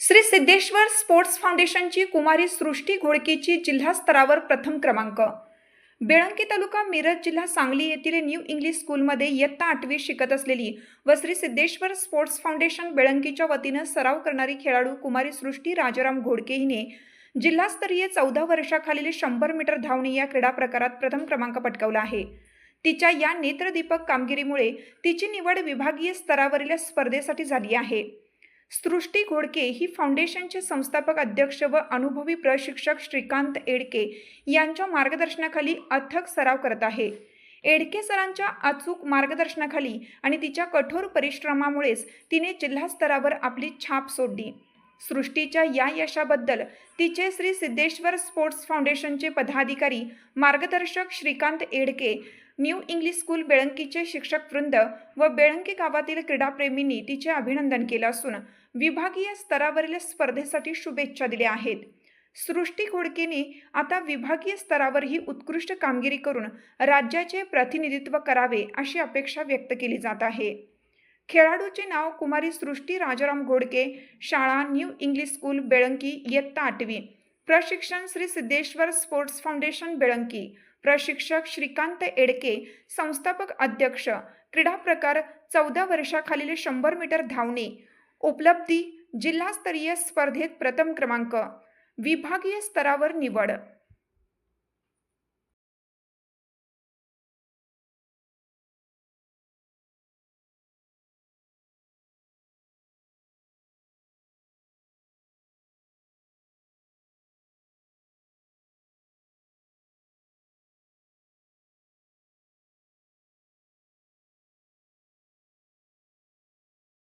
Shri Siddheshwar sports फाउंडेशनची कुमारी सृष्टी घोडकेची जिल्हा स्तरावर प्रथम क्रमांक. बेळंकी तालुका मिरज जिल्हा सांगली येथील न्यू इंग्लिश स्कूलमध्ये इयत्ता आठवी शिकत असलेली व श्री सिद्धेश्वर स्पोर्ट्स फाउंडेशन बेळंकीच्या वतीनं सराव करणारी खेळाडू कुमारी सृष्टी राजाराम घोडके हिने जिल्हास्तरीय चौदा वर्षाखालील शंभर मीटर धावणे या क्रीडा प्रकारात प्रथम क्रमांक पटकावला आहे. तिच्या या नेत्रदीपक कामगिरीमुळे तिची निवड विभागीय स्तरावरील स्पर्धेसाठी झाली आहे. सृष्टी घोडके ही फाउंडेशनचे संस्थापक अध्यक्ष व अनुभवी प्रशिक्षक श्रीकांत एडके यांच्या मार्गदर्शनाखाली अथक सराव करत आहे. एडके सरांच्या अचूक मार्गदर्शनाखाली आणि तिच्या कठोर परिश्रमामुळेच तिने जिल्हा स्तरावर आपली छाप सोडली. सृष्टीच्या या यशाबद्दल तिचे श्री सिद्धेश्वर स्पोर्ट्स फाउंडेशनचे पदाधिकारी मार्गदर्शक Shrikant Edke new English school बेळंकीचे शिक्षक वृंद व बेळंकी गावातील क्रीडाप्रेमींनी तिचे अभिनंदन केलं असून विभागीय स्तरावरील स्पर्धेसाठी शुभेच्छा दिल्या आहेत. सृष्टी घोडकेने आता विभागीय स्तरावरही उत्कृष्ट कामगिरी करून राज्याचे प्रतिनिधित्व करावे अशी अपेक्षा व्यक्त केली जात आहे. खेळाडूचे नाव कुमारी सृष्टी राजाराम घोडके शाळा न्यू इंग्लिश स्कूल बेळंकी इयत्ता आठवी. प्रशिक्षण श्री सिद्धेश्वर स्पोर्ट्स फाउंडेशन बेळंकी. प्रशिक्षक श्रीकांत एडके संस्थापक अध्यक्ष. क्रीडा प्रकार चौदा वर्षाखालील शंभर मीटर धावणे. उपलब्धी जिल्हास्तरीय स्पर्धेत प्रथम क्रमांक. विभागीय स्तरावर निवड.